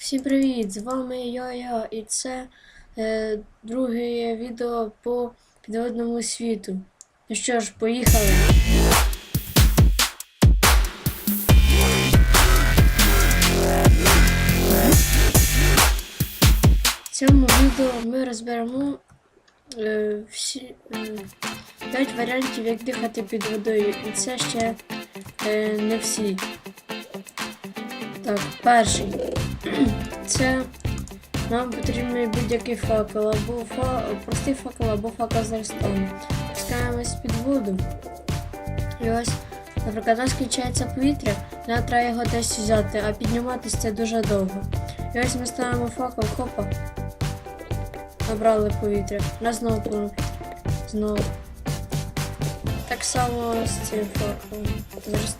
Всім привіт! З вами я-я і це е, друге відео по підводному світу. Ну що ж, поїхали! В цьому відео ми розберемо е, всі е, 5 варіантів, як дихати під водою, і це ще е, не всі. Так, перший. Це нам потрібний будь-який факел, або фа... простий факел, або факел з рестом. Пускаємось під воду. І ось, наприклад, у нас кінчається повітря, нам треба його десь взяти, а підніматися це дуже довго. І ось ми ставимо факел, хопа. Набрали повітря. На знову. Знову. Так само з цим факелом, з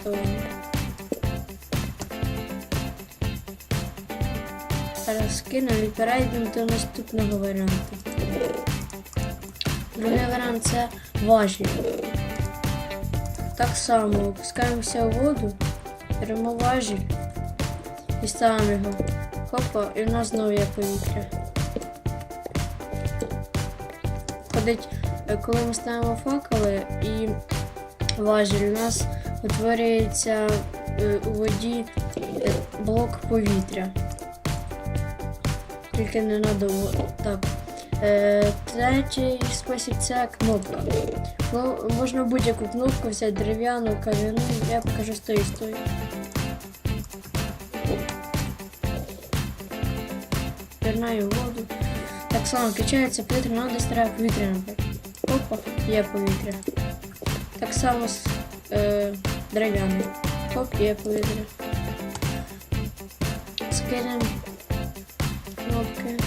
Зараз скинемо і перейдемо до наступного варіанту. Другий варіант це важіль. Так само опускаємося у воду, беремо важіль і ставимо його. Хопа, і в нас знову є повітря. Ходить, е, коли ми ставимо факели і важіль, у нас утворюється е, у воді е, блок повітря тільки ненадовго. Так. Е, третій спосіб це кнопка. Ну, можна будь-яку кнопку взяти дерев'яну, кам'яну, я покажу з тої стої. Пірнаю воду. Так само качається повітря, але десь треба повітря. Опа, є повітря. Так само з е, дерев'яною. Оп, є повітря. Скинемо кнопки.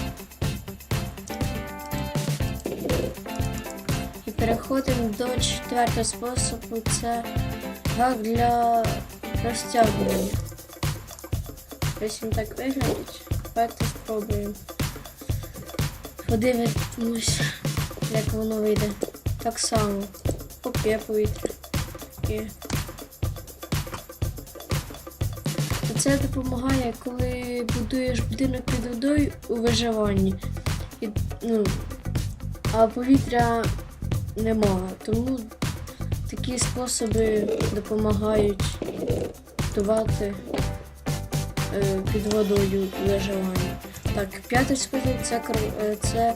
І переходимо до четвертого способу. Це гак для розтягування. Ось він так виглядить. Давайте спробуємо. Подивимось, як воно вийде. Так само. Оп, є Це допомагає, коли будуєш будинок під водою у виживанні. І, ну, а повітря немає. Тому такі способи допомагають будувати е, під водою у виживанні. Так, п'ятий спосіб це, е, це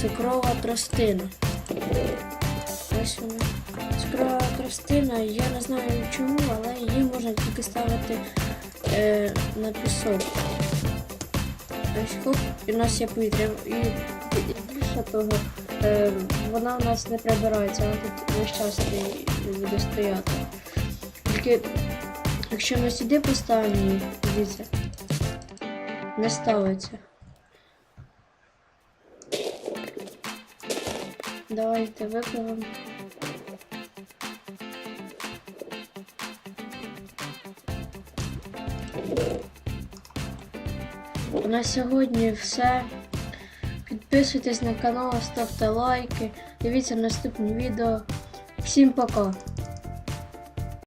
цукрова тростина. Ось вона. Цукрова тростина, я не знаю чому, але її можна тільки ставити е, на пісок. Ось хоп, і в нас є повітря. І, більше того, е, вона в нас не прибирається, вона тут весь час буде стояти. Тільки якщо ми сюди поставимо її, дивіться, не ставиться. Давайте випливемо. На сьогодні все. Підписуйтесь на канал, ставте лайки, дивіться наступні відео. Всім пока!